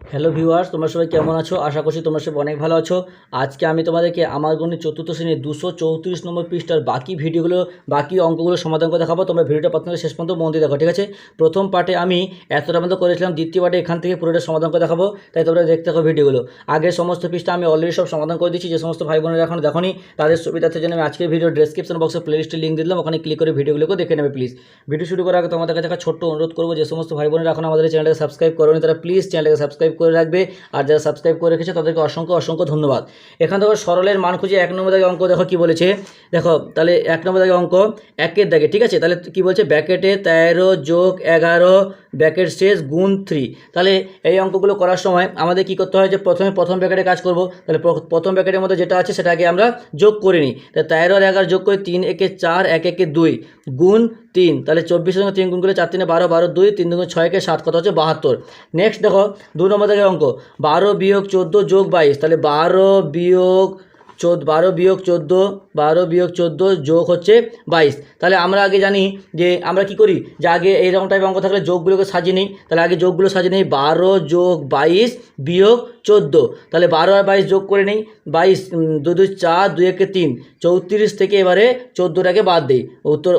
Hello viewers তোমরা সবাই কেমন আছো? আশা করছি তোমরা সবাই অনেক ভালো আছো। আজকে আমি তোমাদেরকে আমার গণিত চতুর্থ শ্রেণির দুশো চৌত্রিশ নম্বর পৃষ্ঠার বাকি ভিডিওগুলো, বাকি অঙ্কগুলো সমাধান করে দেখাবো। তোমরা ভিডিওটা প্রথম শেষ পর্যন্ত মন দিয়ে দেখো, ঠিক আছে? প্রথম পার্টে আমি এতটা পর্যন্ত করেছিলাম, দ্বিতীয় পার্টে এখান থেকে পুরোটা সমাধান করে দেখাবো। তাই তোমরা দেখতে থাকো ভিডিওগুলো। আগের সমস্ত পৃষ্ঠা আমি অলরেডি সব সমাধান করে দিচ্ছি যে সমস্ত ভাই বোনেরা এখন দেখোনি, তাদের সুবিধার্থের জন্য আমি আজকের ভিডিও ডেসক্রিপশন বক্সে প্লেলিস্টের লিঙ্ক দিলাম। ওখানে ক্লিক করে ভিডিওগুলোকে দেখে নেবে প্লিজ ভিডিও শুরু করার আগে তোমাদের কাছে একটা ছোট্ট অনুরোধ করব, যে সমস্ত ভাই বোনেরা এখন আমাদের চ্যানেলটাকে সাবস্ক্রাইব করোনি, তারা প্লিজ চ্যানেলটাকে সাবস্ক্রাইব করে রাখবে। আর যারা সাবস্ক্রাইব করে রেখেছে, তাদেরকে অসংখ্য অসংখ্য ধন্যবাদ। এখান থেকে সরলের মান খুঁজে এক নম্বর দাগে অঙ্ক দেখো কি বলেছে? দেখো, তাহলে এক নম্বর দাগে অঙ্ক একের দাগে, ঠিক আছে? তাহলে কি বলছে? ব্যাকেটে তেরো যোগ এগারো ব্যাকেট শেষ গুণ থ্রি তাহলে এই অঙ্কগুলো করার সময় আমাদের কি করতে হয় যে প্রথমে প্রথম ব্যাকেটে কাজ করব। তাহলে প্রথম ব্যাকেটের মধ্যে যেটা আছে সেটাকে আমরা যোগ করে নিই। তাহলে তেরো আর এগারো যোগ করে তিন, একে চার, এক, একে দুই গুণ তিন। তাহলে চব্বিশের সঙ্গে তিন গুণ করলে চার তিনে বারো বারো দুই, তিন দুগুণ ছয়কে সাত, কত হচ্ছে বাহাত্তর। নেক্সট দেখো, দু নম্বর থেকে অঙ্ক, বারো বিয়োগ চোদ্দ যোগ বাইশ, তাহলে বারো বিয়োগ চোদ্দ, বারো বিয়োগ চোদ্দ, বারো বিয়োগ চোদ্দ যোগ হচ্ছে বাইশ। তাহলে আমরা আগে জানি যে আমরা কি করি? যে আগে এইরকম টাইপ অঙ্ক থাকলে যোগগুলোকে সাজিয়ে নিই। তাহলে আগে যোগগুলো সাজিয়ে নিই। বারো যোগ বাইশ বিয়োগ চোদ্দ। তাহলে বারো আর বাইশ যোগ করে নিই। বাইশ দু দুই চার, দুই, একে তিন। চৌত্রিশ থেকে এবারে চোদ্দোটাকে বাদ দিই। উত্তর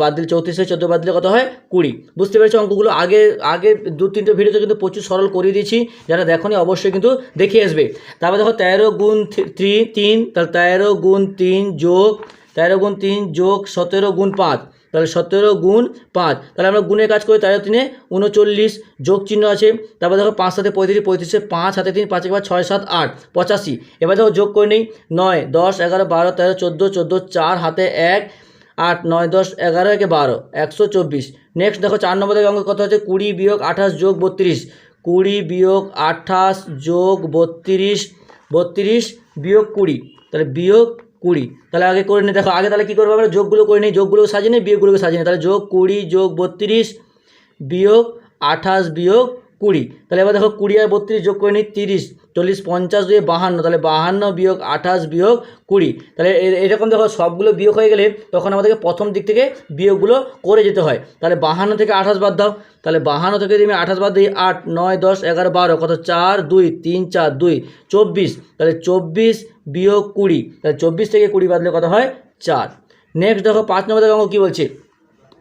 বাদ দিলে চৌত্রিশ চোদ্দ বাদ দিলে কত হয়? কুড়ি। বুঝতে পেরেছ অঙ্কগুলো? আগে আগে দু, তিনটে ভিডিওতে কিন্তু প্রচুর সরল করিয়ে দিয়েছি। যারা দেখোনি অবশ্যই কিন্তু দেখে আসবে। তারপর দেখো তেরো গুণ থ্রি, তিন তাহলে তেরো গুণ তিন যোগ, তেরো গুণ তিন যোগ সতেরো গুণ পাঁচ। তাহলে সতেরো গুণ পাঁচ। তাহলে আমরা গুণের কাজ করি তেরো তিনে উনচল্লিশ যোগ চিহ্ন আছে। তারপর দেখো পাঁচ সাথে পঁয়ত্রিশ, পঁয়ত্রিশে পাঁচ হাতে তিন, পাঁচ, একবার ছয়, সাত, আট, পঁচাশি। এবার দেখো যোগ করে নিই। নয়, দশ, এগারো, বারো, তেরো, চোদ্দ চোদ্দ, চার, হাতে এক, আট, নয়, দশ, এগারো, একে বারো, একশো চব্বিশ। নেক্সট দেখো চার নম্বর থেকে অঙ্ক কত হচ্ছে কুড়ি বিয়োগ আঠাশ যোগ বত্রিশ। কুড়ি বিয়োগ আঠাশ যোগ বত্রিশ বত্রিশ বিয়োগ কুড়ি, তাহলে বিয়োগ কুড়ি। তাহলে আগে করে নিই দেখো, আগে তাহলে কী করব আমরা? যোগগুলো করে নিই যোগগুলো সাজিয়ে নিই বিয়োগগুলোকে সাজিয়ে নিই তাহলে যোগ কুড়ি, যোগ বত্রিশ, বিয়োগ আঠাশ, বিয়োগ কুড়ি। তাহলে এবার দেখো কুড়ি আর বত্রিশ যোগ করে নিই তিরিশ, চল্লিশ পঞ্চাশ দিয়ে বাহান্ন, তাহলে বাহান্ন বিয়োগ আঠাশ বিয়োগ কুড়ি। তাহলে এরকম দেখো সবগুলো বিয়োগ হয়ে গেলে তখন আমাদেরকে প্রথম দিক থেকে বিয়োগগুলো করে যেতে হয়। তাহলে বাহান্ন থেকে আঠাশ বাদ দাও। তাহলে বাহান্ন থেকে আমি আঠাশ বাদ দিই, আট, নয়, দশ, এগারো, বারো, কত? চার, দুই, তিন, চার, দুই, চব্বিশ। তাহলে চব্বিশ বিয়োগ কুড়ি। তাহলে চব্বিশ থেকে কুড়ি বাদলে কত হয়? চার। নেক্সট দেখো পাঁচ নম্বর দেখো কী বলছে?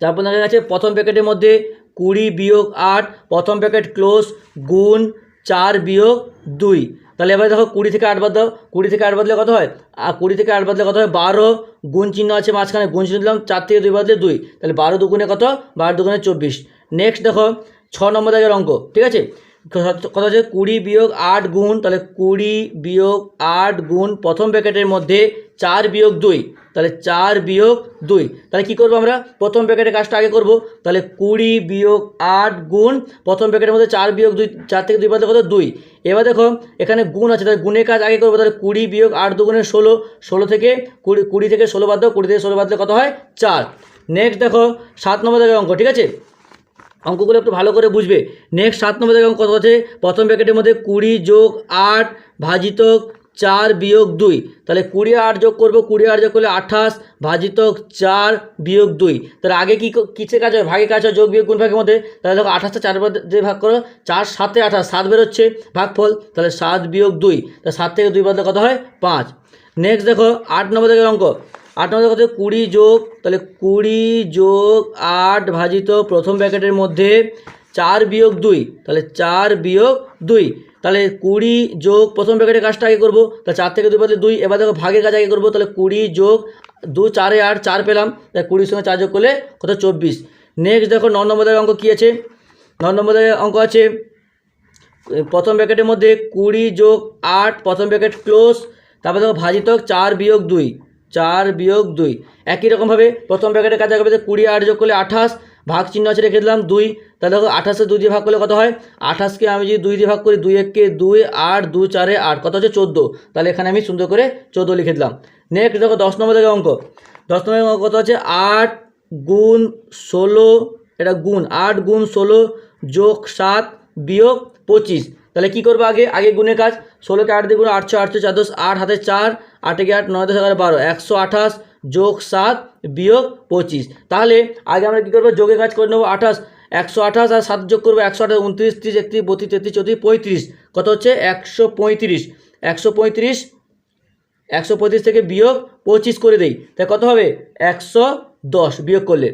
তারপর দেখা গেছে প্রথম প্যাকেটের মধ্যে কুড়ি বিয়োগ আট, প্রথম প্যাকেট ক্লোজ গুণ চার বিয়োগ দুই। তাহলে এবার দেখো কুড়ি থেকে আট বাদ দাও। কুড়ি থেকে আট বাদলে কত হয়? আর কুড়ি থেকে আট বাদলে কত হয়? বারো। গুণ চিহ্ন আছে মাঝখানে। গুণ চিহ্ন দিলাম, চার থেকে দুই বাদলে দুই। তাহলে বারো দুগুণে কত? বারো দুগুণে চব্বিশ। নেক্সট দেখো, ছ নম্বর দাগের অঙ্ক, ঠিক আছে? কত হচ্ছে কুড়ি বিয়োগ আট গুণ, তাহলে কুড়ি বিয়োগ আট গুণ প্রথম প্যাকেটের মধ্যে চার বিয়োগ দুই, তাহলে চার বিয়োগ দুই। তাহলে কী করব আমরা? প্রথম প্যাকেটের কাজটা আগে করব। তাহলে কুড়ি বিয়োগ আট গুণ, প্রথম প্যাকেটের মধ্যে চার বিয়োগ দুই, চার থেকে দুই বাদলে কত? দুই। এবার দেখো, এখানে গুণ আছে, তাহলে গুণের কাজ আগে করব। তাহলে কুড়ি বিয়োগ আট দুগুণে ষোলো ষোলো থেকে কুড়ি কুড়ি থেকে ষোলো বাদ দাও, কুড়ি থেকে ষোলো বাদলে কত হয়? চার। নেক্সট দেখো, সাত নম্বর দাগের অঙ্ক, ঠিক আছে? অঙ্কগুলো একটু ভালো করে বুঝবে। নেক্সট সাত নম্বর দেখো কত আছে? প্রথম প্যাকেটের মধ্যে কুড়ি যোগ আট ভাজিত চার বিয়োগ দুই। তাহলে কুড়ি আট যোগ করব, কুড়ি আট যোগ করলে আঠাশ ভাজিত চার বিয়োগ দুই। তাহলে আগে কী কিসের কাজ হয়? ভাগে কাজ হয় যোগ বিয়োগ গুণ ভাগের মধ্যে। তাহলে দেখো আঠাশটা চার যে ভাগ করো, চার সাতে আঠাশ, সাত বেরোচ্ছে, ভাগফল, তাহলে সাত বিয়োগ দুই। তাহলে সাত থেকে দুই বদলে কত হয়? পাঁচ। নেক্সট দেখো আট নম্বর থেকে অঙ্ক। আট নম্বর কত কুড়ি যোগ, তাহলে কুড়ি যোগ আট ভাজিত প্রথম প্যাকেটের মধ্যে চার বিয়োগ দুই, তাহলে চার বিয়োগ দুই। তাহলে কুড়ি যোগ প্রথম প্যাকেটের কাজটা আগে করব, তাহলে চার থেকে দুই বদলে দুই, এবার দেখো ভাগের কাজ আগে করব, তাহলে কুড়ি যোগ দু, চারে আট, চার পেলাম, তাহলে কুড়ির সঙ্গে চার যোগ করলে কত? চব্বিশ। নেক্সট দেখো ন নম্বরের অঙ্ক কী আছে? ন নম্বরের অঙ্ক আছে, প্রথম প্যাকেটের মধ্যে কুড়ি যোগ আট, প্রথম প্যাকেট ক্লোজ, তারপর দেখো ভাজিতক চার বিয়োগ দুই। চার বিয়োগ দুই। একই রকমভাবে প্রথম প্যাকেটের কাজ যে কুড়ি আট যোগ করলে আঠাশ, ভাগ চিহ্ন আছে রেখে দিলাম দুই। তাহলে দেখো আঠাশে দুই দিয়ে ভাগ করলে কত হয়? আঠাশকে আমি যদি দুই দিয়ে ভাগ করি, দুই এককে দুই, আট দু চারে আট, কত হচ্ছে চোদ্দ। তাহলে এখানে আমি সুন্দর করে চোদ্দ লিখে দিলাম। নেক্সট দেখো দশ নম্বর থেকে অঙ্ক। দশ নম্বর অঙ্ক কত হচ্ছে আট গুণ ষোলো, এটা গুণ, আট গুণ ষোলো যোগ সাত বিয়োগ পঁচিশ। তাহলে কী করব আগে? আগে গুণের কাজ। ষোলোকে আট দিয়ে গুণ আটশো আটশো চার দশ, আট হাতে চার আটে গিয়ে আট, নয় দশ, এগারো, বারো, একশো আঠাশ যোগ সাত বিয়োগ পঁচিশ। তাহলে আগে আমরা কী করব? যোগের কাজ করে নেব আঠাশ। একশো আঠাশ আর সাত যোগ করব একশো আঠাশ, উনত্রিশ, ত্রিশ, একত্রিশ, বত্রিশ, তেত্রিশ, চৌত্রিশ, পঁয়ত্রিশ। কত হচ্ছে? একশো পঁয়ত্রিশ। একশো পঁয়ত্রিশ একশো পঁয়ত্রিশ থেকে বিয়োগ পঁচিশ করে দেই। তাই কত হবে? একশো দশ বিয়োগ করলে।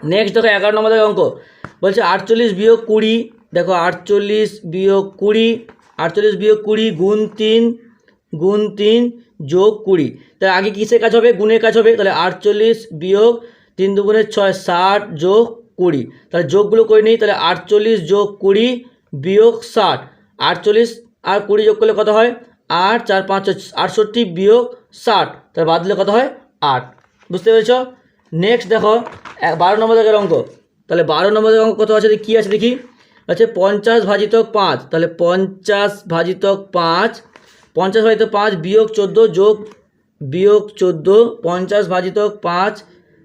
নেক্সট দেখো এগারো নম্বর অঙ্ক। বলছে আটচল্লিশ বিয়োগ কুড়ি। দেখো আটচল্লিশ বিয়োগ কুড়ি, আটচল্লিশ বিয়োগ কুড়ি গুণ তিন গুণ তিন যোগ কুড়ি। তাহলে আগে কিসের কাজ হবে? গুণের কাজ হবে? তাহলে আটচল্লিশ বিয়োগ তিন দুগুণের ছয়, ষাট যোগ কুড়ি। তাহলে যোগগুলো করে নিই, তাহলে আটচল্লিশ যোগ কুড়ি বিয়োগ ষাট। আটচল্লিশ আর কুড়ি যোগ করলে কত হয়? আট, চার, পাঁচ আটষট্টি বিয়োগ ষাট। তাহলে বাদ দিলে কত হয়? আট। বুঝতে পেরেছ? নেক্সট দেখো, এক, বারো নম্বর দাগের অঙ্ক। তাহলে বারো নম্বর দাগের অঙ্ক কত আছে? কী আছে দেখি? আছে পঞ্চাশ ভাজিতক পাঁচ। তাহলে পঞ্চাশ ভাজিতক পাঁচ পঞ্চাশ ভাজিত পাঁচ বিয়োগ চোদ্দ যোগ বিয়োগ চোদ্দ পঞ্চাশ ভাজিতক পাঁচ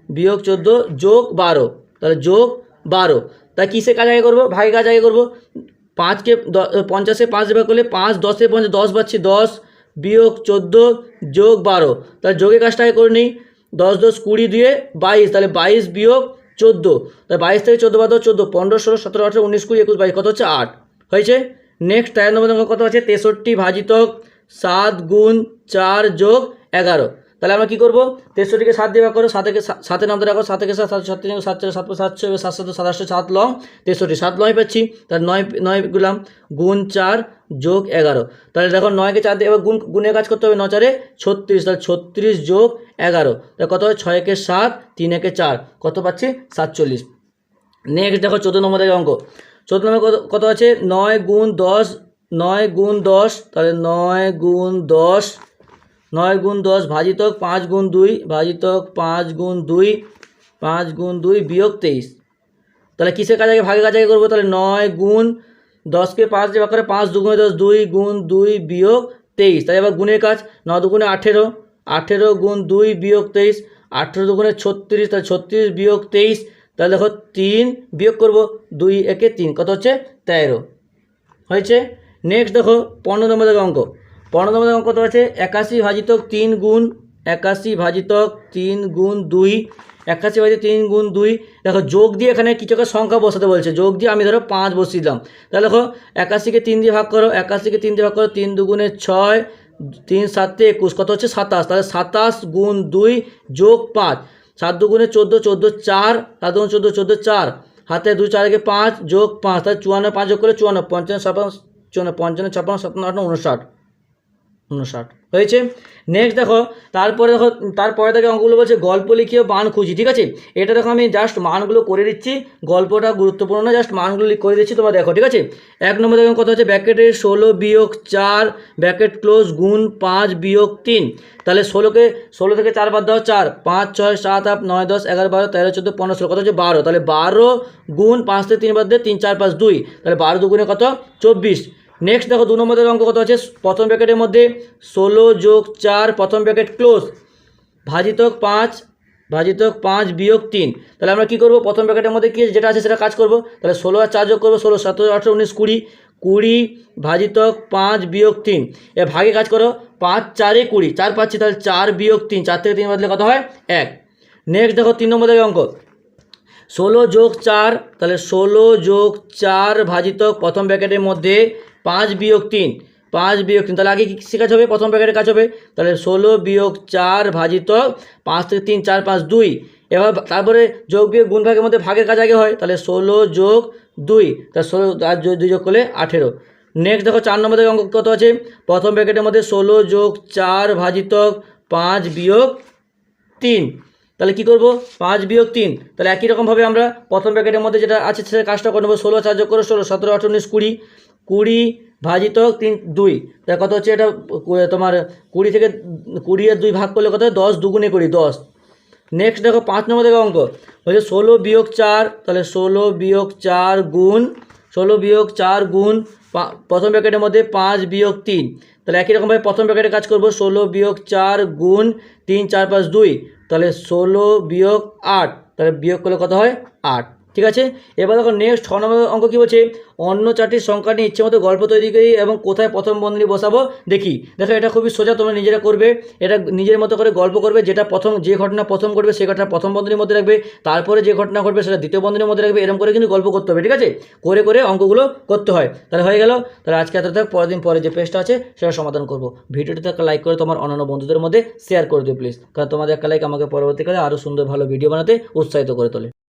বিয়োগ চোদ্দ যোগ বারো। তাহলে যোগ বারো। তাই কিসে কাজ আগে করব? ভাগে কাজ আগে করব? পাঁচকে পঞ্চাশে পাঁচ ভাগ করলে পাঁচ, দশে পঞ্চাশ, দশ পাচ্ছি দশ, বিয়োগ চোদ্দ, যোগ বারো। তাহলে যোগের কাজটা আগে করে নিই? দশ দশ, কুড়ি দিয়ে বাইশ। তাহলে বাইশ বিয়োগ চোদ্দ। তাহলে বাইশ থেকে চোদ্দ বাদ চোদ্দ। পনেরো, ষোলো, সতেরো, আঠেরো, উনিশ, কুড়ি, একুশ, বাইশ, কত হচ্ছে? আট। হয়েছে? নেক্সট, তেরো নম্বর কত আছে? তেষট্টি ভাজিতক সাত গুণ চার যোগ এগারো। তাহলে আমরা কী করব? তেষট্টিকে সাত দিয়ে করো, সাতকে সাতে নামতে রাখো, সাতকে সাত সাত সাত তিন সাত, চার, সাত, পাঁচ, সাত, ছয়, সাত সাত সাতাশো সাত লং, তেষট্টি। সাত লয় পাচ্ছি, তাহলে নয় নয় গুলাম গুণ চার যোগ এগারো। তাহলে দেখো নয়কে চার দিয়ে, এবার গুণ, গুণের কাজ করতে হবে ন চারে ছত্রিশ, তাহলে ছত্রিশ যোগ এগারো। তাহলে কত হয়? ছয় একে সাত তিন একে চার। কত পাচ্ছি? সাতচল্লিশ। নেক্সট দেখো চোদ্দ নম্বর থেকে অঙ্ক। চোদ্দ নম্বর কত কত আছে? নয় গুণ দশ নয় গুণ দশ, তাহলে নয় গুণ দশ, নয় গুণ দশ ভাজিতক পাঁচ গুণ দুই ভাজিতক পাঁচ গুণ দুই, পাঁচ গুণ দুই বিয়োগ তেইশ। তাহলে কিসের কাজ আগে ভাগে কাজ আগে করব? তাহলে নয় গুণ দশকে পাঁচ দিয়ে ভাগ করে পাঁচ দুগুণে দশ, দুই গুণ দুই বিয়োগ তেইশ। তাই এবার গুণের কাজ ন দুগুণে আঠেরো আঠেরো গুণ দুই বিয়োগ তেইশ, আঠেরো দুগুণে ছত্রিশ, তাহলে ছত্রিশ বিয়োগ তেইশ, তাহলে দেখো তিন বিয়োগ করব, দুই একে তিন, কত হচ্ছে তেরো। হয়েছে? নেক্সট দেখো, পনেরো নম্বর অঙ্ক। পনেরো নম্বর অঙ্ক কত আছে, একাশি ভাজিতক তিন গুণ, একাশি ভাজিতক তিন গুণ দুই, একাশি ভাজিত তিন গুণ দুই। দেখো, যোগ দিয়ে এখানে কিছু একটা সংখ্যা বসাতে বলছে। যোগ দিয়ে আমি ধরো পাঁচ বসিয়ে দিলাম। তাহলে দেখো, একাশিকে তিন দিয়ে ভাগ করো, একাশিকে তিন দিয়ে ভাগ করো, তিন দুগুণে ছয়, তিন সাতে একুশ, কত হচ্ছে সাতাশ। তাহলে সাতাশ গুণ দুই যোগ পাঁচ, সাত দুগুণে চোদ্দ চোদ্দ চার, সাত দুগুণ চোদ্দ চোদ্দ চার। হাতে দুই চারকে পাঁচ যোগ পাঁচ, তাহলে চুয়ান্ন, পাঁচ যোগ করে চুয়ান্ন, পঞ্চান্ন, ছাপান্ন চুয়ান্ন, পঞ্চান্ন ছাপান্ন সাতান্ন, আটান্ন উনষাট উনষাট হয়েছে? নেক্সট দেখো, তারপরে দেখো তারপরে দেখো অঙ্কগুলো বলছে, গল্প লিখিয়ে মান খুঁজি, ঠিক আছে? এটা দেখো আমি জাস্ট মানগুলো করে দিচ্ছি, গল্পটা গুরুত্বপূর্ণ না জাস্ট মানগুলো করে দিচ্ছি, তোমরা দেখো, ঠিক আছে? এক নম্বর দেখো কত হচ্ছে ব্যাকেটের ষোলো বিয়োগ চার ব্যাকেট ক্লোজ গুণ পাঁচ বিয়োগ তিন। তাহলে ষোলোকে, ষোলো থেকে চার বাদ দাও, চার। পাঁচ, ছয়, সাত, আট, নয়, দশ, এগারো, বারো, তেরো, চোদ্দ, পনেরো, ষোলো, কত হচ্ছে? বারো। তাহলে বারো গুণ পাঁচ থেকে তিন বাদ দিয়ে তিন, চার, পাঁচ, দুই। তাহলে বারো দুগুণে কত? চব্বিশ। নেক্সট দেখো দু নম্বরের অঙ্ক কত আছে? প্রথম প্যাকেটের মধ্যে ষোলো যোগ চার, প্রথম প্যাকেট ক্লোজ ভাজিতক পাঁচ ভাজিতক পাঁচ বিয়োগ তিন। তাহলে আমরা কী করব? প্রথম প্যাকেটের মধ্যে কী যেটা আছে সেটা কাজ করব। তাহলে ষোলো আর চার যোগ করব, ষোলো, সতেরো, আঠেরো, উনিশ, কুড়ি। কুড়ি ভাজিতক পাঁচ বিয়োগ তিন। এ ভাগে কাজ করো। পাঁচ, চারে কুড়ি। চার পাচ্ছি, তাহলে চার বিয়োগ তিন। চার থেকে তিন বাদলে কত হয়? এক। নেক্সট দেখো তিন নম্বর থেকে অঙ্ক। ষোলো যোগ চার, তাহলে ষোলো যোগ চার ভাজিতক প্রথম প্যাকেটের মধ্যে পাঁচ বিয়োগ তিন, পাঁচ বিয়োগ তিন। তাহলে আগে কী কাজ হবে? প্রথম প্যাকেটের কাজ হবে। তাহলে ষোলো বিয়োগ চার ভাজিতক পাঁচ থেকে তিন, চার, পাঁচ, দুই। এবার তারপরে যোগ বিয়োগ গুণ ভাগের মধ্যে ভাগের কাজ আগে হয়। তাহলে ষোলো যোগ দুই, তাহলে ষোলো, আর দুই যোগ করলে আঠেরো। নেক্সট দেখো চার নম্বর অঙ্ক কত আছে? প্রথম প্যাকেটের মধ্যে ষোলো যোগ চার ভাজিতক পাঁচ বিয়োগ তিন। তাহলে কী করব? পাঁচ বিয়োগ তিন। তাহলে একই রকমভাবে আমরা প্রথম প্যাকেটের মধ্যে যেটা আছে সেটা কাজটা করে নেব। ষোলো চার যোগ করে, ষোলো, সতেরো, আঠারো, উনিশ, কুড়ি। কুড়ি ভাজিত তিন, দুই। তাহলে কত হচ্ছে এটা তোমার কুড়ি থেকে কুড়ি আর দুই ভাগ করলে কত হয়? দশ দুগুণে কুড়ি, দশ। নেক্সট দেখো পাঁচ নম্বর দেখো অঙ্ক। হচ্ছে ষোলো বিয়োগ চার, তাহলে ষোলো বিয়োগ চার গুণ, ষোলো বিয়োগ চার গুণ প্রথম প্যাকেটের মধ্যে পাঁচ বিয়োগ তিন। তাহলে একই রকমভাবে প্রথম প্যাকেটে কাজ করব, ষোলো বিয়োগ চার গুণ, তিন, চার, পাঁচ, দুই। তাহলে ষোলো বিয়োগ আট, তাহলে বিয়োগ করলে কত হয়? আট। ঠিক আছে? এবার দেখো নেক্সট ছ নম্বর অঙ্ক কী বলছে? অন্য চারটি সংখ্যা নিয়ে ইচ্ছে মতো গল্প তৈরি করি এবং কোথায় প্রথম বন্ধনী বসাবো দেখি। দেখো এটা খুবই সোজা, তোমরা নিজেরা করবে। এটা নিজের মতো করে গল্প করবে, যেটা প্রথম, যে ঘটনা প্রথম ঘটবে সে ঘটনা প্রথম বন্ধনীর মধ্যে রাখবে। তারপরে যে ঘটনা ঘটবে, সেটা দ্বিতীয় বন্ধনীর মধ্যে রাখবে। এরকম করে কিন্তু গল্প করতে হবে, ঠিক আছে? করে করে অঙ্কগুলো করতে হয়। তাহলে হয়ে গেল। তাহলে আজকে এত থাক, পরের দিন পরে যে পেজটা আছে, সেটা সমাধান করব। ভিডিওটিতে একটা লাইক করে তোমার অন্যান্য বন্ধুদের মধ্যে শেয়ার করে দিও প্লিজ কারণ তোমাদের একটা লাইক আমাকে পরবর্তীকালে আরও সুন্দর ভালো ভিডিও বানাতে উৎসাহিত করে তোলে।